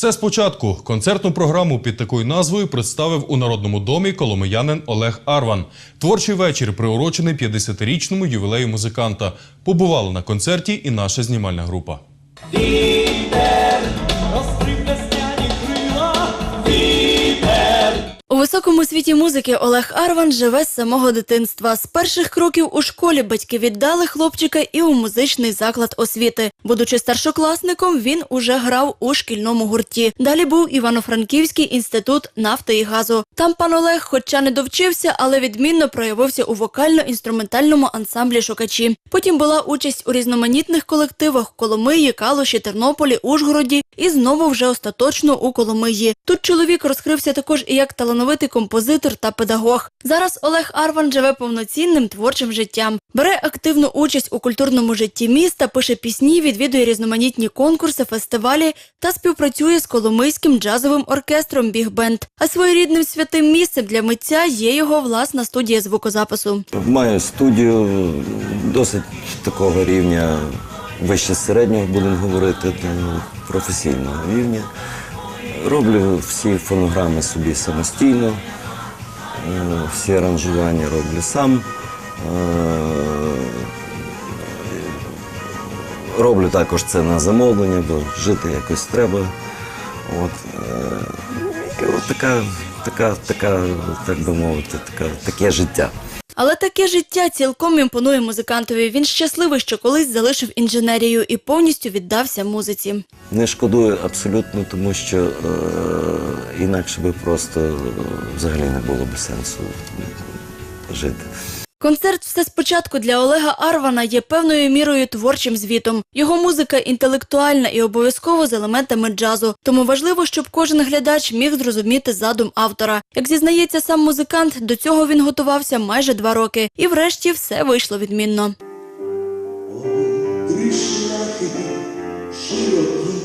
Все спочатку концертну програму під такою назвою представив у народному домі коломиянин Олег Арван. Творчий вечір приурочений 50-річному ювілею музиканта. Побувала на концерті і наша знімальна група. Високому світі музики Олег Арван живе з самого дитинства. З перших кроків у школі батьки віддали хлопчика і у музичний заклад освіти. Будучи старшокласником, він уже грав у шкільному гурті. Далі був Івано-Франківський інститут нафти і газу. Там пан Олег, хоча не довчився, але відмінно проявився у вокально-інструментальному ансамблі Шукачі. Потім була участь у різноманітних колективах Коломиї, Калуші, Тернополі, Ужгороді і знову вже остаточно у Коломиї. Тут чоловік розкрився також і як талановитий композитор та педагог. Зараз Олег Арван живе повноцінним творчим життям, бере активну участь у культурному житті міста, пише пісні, відвідує різноманітні конкурси, фестивалі та співпрацює з Коломийським джазовим оркестром Біг Бенд. А своєрідним святим місцем для митця є його власна студія звукозапису. Маю студію досить такого рівня, вище середнього, будемо говорити, ну, професійного рівня. Роблю всі фонограми собі самостійно, е, всі аранжування роблю сам. Е, Роблю також це на замовлення, бо жити якось треба. От, е, от така, така, така, так би мовити, така, таке життя. Але таке життя цілком імпонує музикантові. Він щасливий, що колись залишив інженерію і повністю віддався музиці. Не шкодую абсолютно, тому що е, інакше би просто е, взагалі не було б сенсу жити. Концерт все спочатку для Олега Арвана є певною мірою творчим звітом. Його музика інтелектуальна і обов'язково з елементами джазу. Тому важливо, щоб кожен глядач міг зрозуміти задум автора. Як зізнається сам музикант, до цього він готувався майже два роки, і врешті все вийшло відмінно. три шляхи, широкі